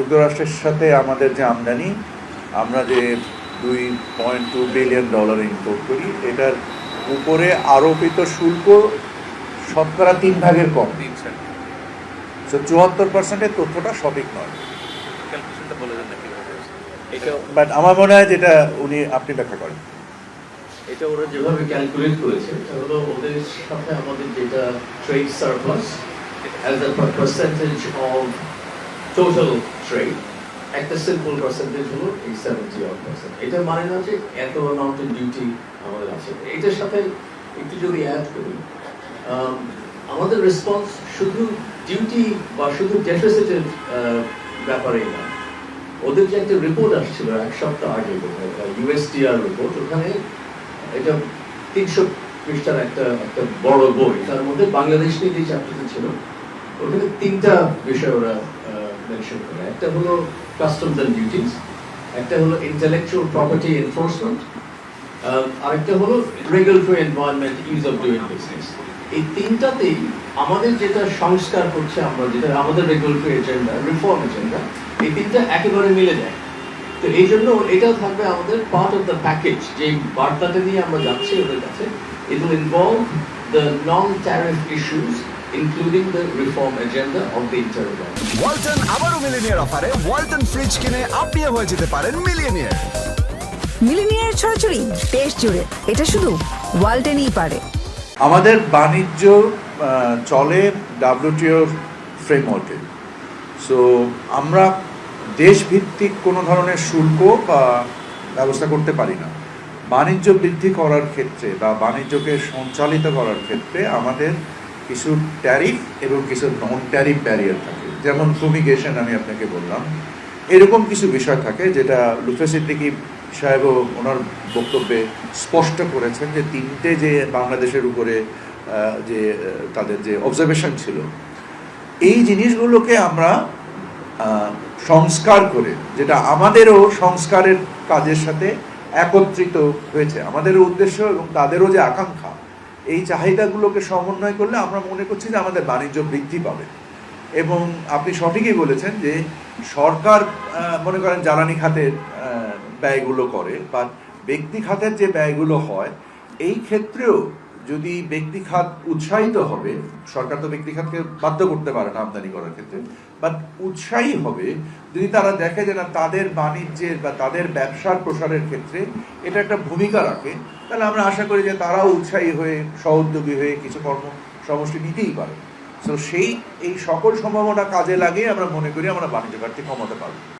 যুক্তরাষ্ট্রের সাথে আমাদের যে আমদানি আমরা যে দুই point two billion dollar import করি এটার উপরে আরোপিত শুল্ক শতকরা তিন ভাগের কম। সো চুয়াত্তর পার্সেন্টের তথ্যটা সঠিক নয়। ক্যালকুলেশনটা বলে দেন না কীভাবে এটা বাট আমার মনে হয় যেটা উনি আপনি ব্যাখ্যা করেন। এটা ওরা যেভাবে ক্যালকুলেট করেছে এটা হলো ওদের সাথে আমাদের যেটা trade surplus as a percentage of total trade একটা সিম্পল পার্সেন্টেজ হলো এই সেভেন্টি ওয়ান পার্সেন্ট এটা মানে না যে এত অ্যামাউন্টের ডিউটি আমাদের আছে। এটার সাথে একটু যদি অ্যাড করি আম, আমাদের রেসপন্স শুধু ডিউটি বা শুধু ডেফিসিটের ব্যাপারেই না। ওদের যে একটা রিপোর্ট আসছিল এক সপ্তাহ আগে ইউএসটিআর রিপোর্ট ওখানে এটা তিনশো পৃষ্ঠার একটা একটা বড় বই তার মধ্যে বাংলাদেশ নিয়ে যে চ্যাপ্টারটা ছিল ওখানে তিনটা বিষয় ওরা করে একটা হলো কাস্টমস অ্যান্ড ডিউটিস একটা হলো ইন্টেলেকচুয়াল প্রপার্টি এনফোর্সমেন্ট আরেকটা হলো regulatory environment use of doing business এই তিনটাতেই আমাদের যেটা সংস্কার করছে আমরা, যেটা আমাদের রেগুলেটরি এজেন্ডা রিফর্ম এজেন্ডা এই তিনটা একেবারে মিলে যায়। তো এই জন্য এটাও থাকবে আমাদের পার্ট অফ দ্য প্যাকেজ যে বার্তাটা নিয়ে আমরা যাচ্ছি ওদের কাছে। It will involve the non tariff issues including the reform agenda of the interim Walton আবারও মিলিনিয়ার অফারে ওয়ালটন ফ্রিজ কিনে আপনিও হয়ে যেতে পারেন মিলিয়নিয়ার মিলিনিয়ার ছড়াছড়ি দেশ জুড়ে এটা শুধু ওয়ালটেনই পারে। আমাদের বাণিজ্য চলে ডাব্লিউটিওর ফ্রেমওয়ার্কে সো আমরা দেশভিত্তিক কোনো ধরনের শুল্ক বা ব্যবস্থা করতে পারি না। বাণিজ্য বৃদ্ধি করার ক্ষেত্রে বা বাণিজ্যকে সঞ্চালিত করার ক্ষেত্রে আমাদের কিছু ট্যারিফ এবং কিছু নন ট্যারিফ ব্যারিয়ার থাকে। যেমন ফুমিগেশন আমি আপনাকে বললাম। এরকম কিছু বিষয় থাকে যেটা লুফে সিদ্দিকি সাহেবও ওনার বক্তব্যে স্পষ্ট করেছেন যে তিনটে যে বাংলাদেশের উপরে যে তাদের যে অবজারভেশন ছিল, এই জিনিসগুলোকে আমরা সংস্কার করে, যেটা আমাদেরও সংস্কারের কাজের সাথে একত্রিত হয়েছে, আমাদেরও উদ্দেশ্য এবং তাদেরও যে আকাঙ্ক্ষা এই চাহিদাগুলোকে সমন্বয় করলে আমরা মনে করছি যে আমাদের বাণিজ্য বৃদ্ধি পাবে। এবং আপনি সঠিকই বলেছেন যে সরকার মনে করেন জ্বালানি খাতের ব্যয়গুলো করে, বা ব্যক্তি খাতের যে ব্যয়গুলো হয়, এই ক্ষেত্রেও যদি ব্যক্তি খাত উৎসাহিত হবে, সরকার তো ব্যক্তি খাতকে বাধ্য করতে পারে না আমদানি করার ক্ষেত্রে বাট উৎসাহী হবে যদি তারা দেখে যে না তাদের বাণিজ্যের বা তাদের ব্যবসার প্রসারের ক্ষেত্রে এটা একটা ভূমিকা রাখে, তাহলে আমরা আশা করি যে তারাও উৎসাহী হয়ে, সহোদ্যোগী হয়ে কিছু কর্ম সমষ্টি নিতেই পারে। তো সেই, এই সকল সম্ভাবনা কাজে লাগিয়ে আমরা মনে করি আমরা বাণিজ্য ঘাটতি কমাতে পারব।